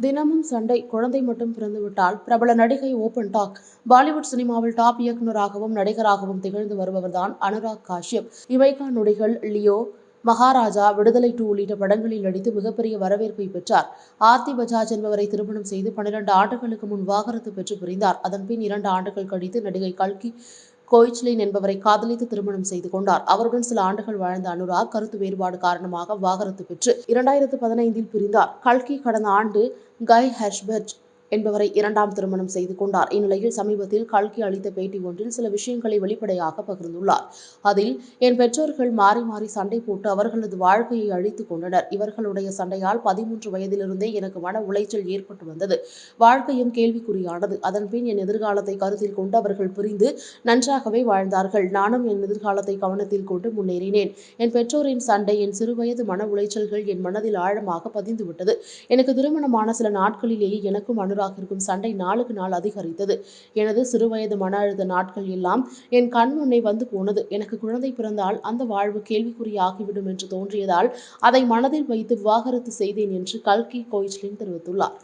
தினமும் சண்டை குழந்தை மட்டும் பிறந்துவிட்டால் பிரபல நடிகை ஓபன் டாக் பாலிவுட் சினிமாவில் டாப் இயக்குனராகவும் நடிகராகவும் திகழ்ந்து வருபவர்தான் அனுராக் காஷ்யப். இவைகா நொடிகள் லியோ மகாராஜா விடுதலை டூ உள்ளிட்ட படங்களில் நடித்து மிகப்பெரிய வரவேற்பை பெற்றார். ஆர்த்தி பஜாஜ் என்பவரை திருமணம் செய்து பன்னிரண்டு ஆண்டுகளுக்கு முன் வாகரத்து பெற்று பிரிந்தார். அதன்பின் இரண்டு ஆண்டுகள் கழித்து நடிகை கல்கி கோயிச்லின் என்பவரை காதலித்து திருமணம் செய்து கொண்டார். அவருடன் சில ஆண்டுகள் வாழ்ந்த அனுராக் கருத்து வேறுபாடு காரணமாக வாகரத்து பெற்று இரண்டாயிரத்து பதினைந்தில் பிரிந்தார். கல்கி கடந்த ஆண்டு கை ஹர்ஷ்பர்ட் என்பவரை இரண்டாம் திருமணம் செய்து கொண்டார். இந்நிலையில் சமீபத்தில் கல்கி அளித்த பேட்டி ஒன்றில் சில விஷயங்களை வெளிப்படையாக பகிர்ந்துள்ளார். அதில் என் பெற்றோர்கள் மாறி மாறி சண்டை போட்டு அவர்களது வாழ்க்கையை அழித்துக் கொண்டனர். இவர்களுடைய சண்டையால் பதிமூன்று வயதிலிருந்தே எனக்கு மன உளைச்சல் ஏற்பட்டு வந்தது. வாழ்க்கையும் கேள்விக்குறியானது. அதன்பின் என் எதிர்காலத்தை கருத்தில் கொண்டு அவர்கள் பிரிந்து நன்றாகவே வாழ்ந்தார்கள். நானும் என் எதிர்காலத்தை கவனத்தில் கொண்டு முன்னேறினேன். என் பெற்றோரின் சண்டை என் சிறுவயது மன உளைச்சல்கள் என் மனதில் ஆழமாக பதிந்துவிட்டது. எனக்கு திருமணமான சில நாட்களிலேயே எனக்கும் இருக்கும் சண்டை நாளுக்கு நாள் அதிகரித்தது. எனது சிறுவயது மன அழுத நாட்கள் எல்லாம் என் கண் முன்னே வந்து போனது. எனக்கு குழந்தை பிறந்தால் அந்த வாழ்வு கேள்விக்குறியாகிவிடும் என்று தோன்றியதால் அதை மனதில் வைத்து விவாகரத்து செய்தேன் என்று கல்கி கோயிச்லின் தெரிவித்துள்ளார்.